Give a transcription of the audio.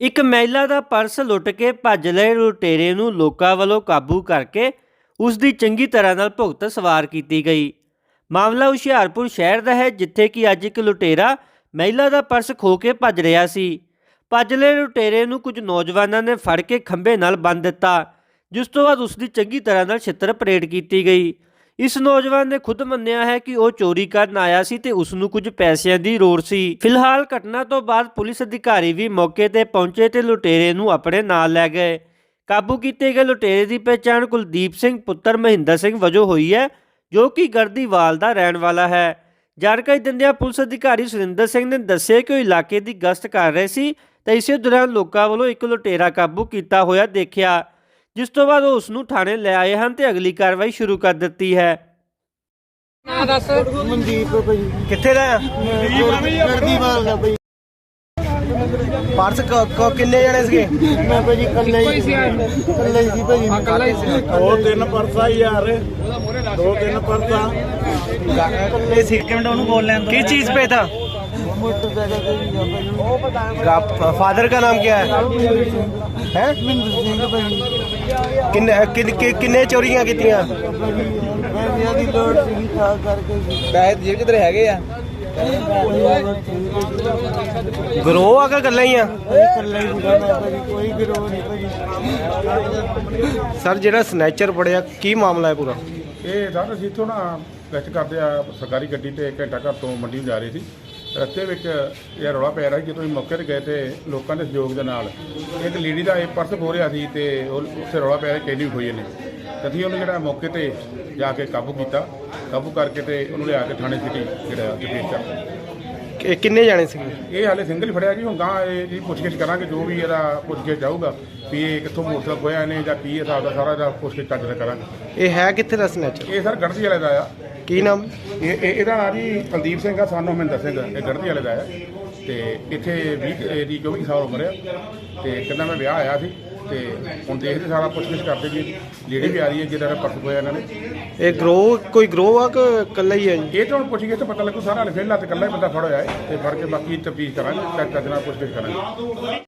ਇੱਕ ਮਹਿਲਾ ਦਾ ਪਰਸ ਲੁੱਟ ਕੇ ਭੱਜ ਲਏ ਲੁਟੇਰੇ ਨੂੰ ਲੋਕਾਂ ਵੱਲੋਂ ਕਾਬੂ ਕਰਕੇ ਉਸ ਦੀ ਚੰਗੀ ਤਰ੍ਹਾਂ ਨਾਲ ਭੁਗਤ ਸਵਾਰ ਕੀਤੀ ਗਈ। ਮਾਮਲਾ ਹੁਸ਼ਿਆਰਪੁਰ ਸ਼ਹਿਰ ਦਾ ਹੈ, ਜਿੱਥੇ ਕਿ ਅੱਜ ਇੱਕ ਲੁਟੇਰਾ ਮਹਿਲਾ ਦਾ ਪਰਸ ਖੋ ਕੇ ਭੱਜ ਰਿਹਾ ਸੀ। ਭੱਜ ਲਏ ਲੁਟੇਰੇ ਨੂੰ ਕੁਝ ਨੌਜਵਾਨਾਂ ਨੇ ਫੜ ਕੇ ਖੰਭੇ ਨਾਲ ਬੰਨ੍ਹ ਦਿੱਤਾ, ਜਿਸ ਤੋਂ ਬਾਅਦ ਉਸ ਦੀ ਚੰਗੀ ਤਰ੍ਹਾਂ ਨਾਲ ਛਿੱਤਰ ਪਰੇਡ ਕੀਤੀ ਗਈ। ਇਸ ਨੌਜਵਾਨ ਨੇ ਖੁਦ ਮੰਨਿਆ ਹੈ ਕਿ ਉਹ ਚੋਰੀ ਕਰਨ ਆਇਆ ਸੀ ਤੇ ਉਸ ਨੂੰ ਕੁਝ ਪੈਸਿਆਂ ਦੀ ਲੋੜ ਸੀ। ਫਿਲਹਾਲ ਘਟਨਾ ਤੋਂ ਬਾਅਦ ਪੁਲਿਸ ਅਧਿਕਾਰੀ ਵੀ ਮੌਕੇ ਤੇ ਪਹੁੰਚੇ ਤੇ ਲੁਟੇਰੇ ਨੂੰ ਆਪਣੇ ਨਾਲ ਲੈ ਗਏ। ਕਾਬੂ ਕੀਤੇ ਗਏ ਲੁਟੇਰੇ ਦੀ ਪਛਾਣ ਕੁਲਦੀਪ ਸਿੰਘ, ਪੁੱਤਰ ਮਹਿੰਦਰ ਸਿੰਘ ਵਜੋਂ ਹੋਈ ਹੈ, ਜੋ ਕਿ ਗਰਦੀਵਾਲ ਦਾ ਰਹਿਣ ਵਾਲਾ ਹੈ। ਜਾਣਕਾਰੀ ਦਿੰਦਿਆਂ ਪੁਲਿਸ ਅਧਿਕਾਰੀ ਸੁਰਿੰਦਰ ਸਿੰਘ ਨੇ ਦੱਸਿਆ ਕਿ ਉਹ ਇਲਾਕੇ ਦੀ ਗਸ਼ਤ ਕਰ ਰਹੇ ਸੀ, ਤਾਂ ਇਸੇ ਦੌਰਾਨ ਲੋਕਾਂ ਵੱਲੋਂ ਇੱਕ ਲੁਟੇਰਾ ਕਾਬੂ ਕੀਤਾ ਹੋਇਆ ਦੇਖਿਆ। ਜਿਸ ਤੋਂ ਬਾਅਦ ਉਹ ਉਸ ਨੂੰ ਥਾਣੇ ਲੈ ਆਏ ਹਨ ਤੇ ਅਗਲੀ ਕਾਰਵਾਈ ਸ਼ੁਰੂ ਕਰ ਦਿੱਤੀ ਹੈ। ਨਾਂ ਦੱਸ। ਮਨਦੀਪ ਭਾਈ। ਕਿੱਥੇ ਦਾ ਆ? ਗਰਦੀਵਾਲ ਦਾ ਭਾਈ। ਪਰਸ ਕ- ਕ- ਕਿੰਨੇ ਜਣੇ ਸੀਗੇ? ਮੈਂ ਭਾਜੀ ਕੱਲਾ ਹੀ ਸੀ। ਆਏ? ਕੱਲਾ ਹੀ ਸੀ ਭਾਜੀ ਆ ਕੱਲਾ ਹੀ ਸੀ। ਦੋ ਤਿੰਨ ਪਰਸਾ ਯਾਰ। ਦੋ ਤਿੰਨ ਪਰਸਾ। ਇਹ ਸਿੱਕਮ ਉਹਨੂੰ ਬੋਲ ਲੈਣ ਕੀ ਚੀਜ਼ था ਮੋਟਰਸਾਈਕਲ ਤੇ ਹੀ ਆ ਭਾਜੀ फादर का नाम क्या है है ਮਿੰਦਰ ਸਿੰਘ ਭਾਜੀ किन्ने किन, कि, किन्ने चोरियां कीतियां ਭਾਜੀ ਪੈਸਿਆਂ ਦੀ ਲੋੜ ਸੀਗੀ ਤਾਂ ਕਰਕੇ ਸੀ ਪੈਸੇ ਜੇਬ ਚ ਤੇਰੇ ਹੈਗੇ ਆ ਕੋਈ ਗਰੋਹ ਆ ਕੇ ਗੱਲਾਂ ਹੀ ਆ ਕੱਲਾ ਹੀ ਸੀਗਾ ਮੈਂ ਭਾਜੀ ਕੋਈ ਗਿਰੋਹ ਨਹੀਂ ਭਾਜੀ ਸਰ ਜਿਹੜਾ ਸਨੈਚਰ ਪੜਿਆ ਕੀ ਮਾਮਲਾ ਹੈ ਪੂਰਾ ਇਹ ਸਰ ਅਸੀਂ ਇੱਥੋਂ ਨਾ ਗਸ਼ਤ ਕਰਦੇ ਆ ਸਰਕਾਰੀ ਗੱਡੀ ਤੇ ਘੰਟਾ ਘਰ ਤੋਂ ਮੰਡੀ ਨੂੰ ਜਾ ਰਹੇ ਸੀ ਰਸਤੇ ਵਿੱਚ ਇਹ ਰੌਲਾ ਪੈ ਰਿਹਾ ਸੀ ਜਦੋਂ ਅਸੀਂ ਮੌਕੇ ਤੇ ਗਏ ਤੇ ਲੋਕਾਂ ਦੇ ਸਹਿਯੋਗ ਦੇ ਨਾਲ ਇੱਕ ਲੇਡੀ ਦਾ ਇਹ ਪਰਸ ਖੋ ਰਿਹਾ ਸੀ ਤੇ ਉਹ ਉੱਥੇ ਰੌਲਾ ਪੈ ਰਿਹਾ ਕੈਦੀ ਹੋਈ ਨੇ ਅਸੀਂ ਉਹਨੂੰ ਜਿਹੜਾ ਮੌਕੇ ਤੇ ਜਾ ਕੇ ਕਾਬੂ ਕੀਤਾ ਕਾਬੂ ਕਰਕੇ ਤੇ ਉਹਨੂੰ ਲਿਆ ਕੇ ਥਾਣੇ ਸਿਟੀ ਜਿਹੜਾ ਪੇਸ਼ ਕਰਤਾ ਕਿ- ਕਿੰਨੇ ਜਾਣੇ ਸੀਗੇ ਇਹ ਹਾਲੇ ਸਿੰਗਲ ਹੀ ਫੜਿਆ ਜੀ ਹੁਣ ਗਾਂ ਇਹ ਜੀ ਪੁੱਛਗਿੱਛ ਕਰਾਂਗੇ ਜੋ ਵੀ ਇਹਦਾ ਪੁੱਛਗਿੱਛ ਜਾਊਗਾ ਵੀ ਇਹ ਕਿੱਥੋਂ ਮੋਟਰਸਾਈਕਲ ਖੋਇਆ ਨੇ ਜਾਂ ਕੀ ਹਿਸਾਬ ਦਾ ਸਾਰਾ ਇਹਦਾ ਪੁੱਛਗਿੱਛ ਚੱਜ ਕਰਾਂਗੇ। ਇਹ ਹੈ ਕਿੱਥੇ ਦਾ ਸਨੈਚਰ ਇਹ ਸਰ ਗੜਦੀ ਵਾਲੇ ਦਾ ਆ। ਕੀ ਨਾਮ? ਇਹ ਇਹ- ਇਹਦਾ ਨਾਂ ਜੀ ਕੁਲਦੀਪ ਸਿੰਘ ਆ ਸਾਨੂੰ ਮਹਿੰਦਰ ਸਿੰਘ। ਇਹ ਗੜਦੀ ਵਾਲੇ ਦਾ ਆ ਤੇ ਇੱਥੇ 20 ਦੀ 24 ਸਾਲ ਉਮਰ ਆ। ਤੇ ਕਹਿੰਦਾ ਮੈਂ ਵਿਆਹ ਆਇਆ ਸੀ। ਤੇ ਹੁਣ ਦੇਖਦੇ ਸਾਰਾ ਪੁੱਛਗਿੱਛ ਕਰਦੇ ਜੀ ਲੇਡੀ ਵੀ ਆ ਰਹੀ ਹੈ ਜਿਹਦਾ ਪਰਸ ਹੋਇਆ ਇਹਨਾਂ ਨੇ। ਇਹ ਗਰੋਹ ਕੋਈ ਗਰੋਹ ਆ ਕਿ ਇਕੱਲਾ ਹੀ ਹੈ ਜੀ? ਇਹ ਤਾਂ ਹੁਣ ਪੁੱਛਗਿੱਛ ਤਾਂ ਪਤਾ ਲੱਗੂ ਸਾਰਾ ਹਲੇ ਫਿਲਹਾਲ ਤੇ ਇਕੱਲਾ ਹੀ ਬੰਦਾ ਫੜ ਹੋਇਆ ਹੈ। ਤੇ ਫੜ ਕੇ ਬਾਕੀ ਤਫਤੀਸ਼ ਕਰਾਂਗੇ ਚੱਜ ਨਾਲ ਪੁੱਛਗਿੱਛ ਕਰਾਂਗੇ।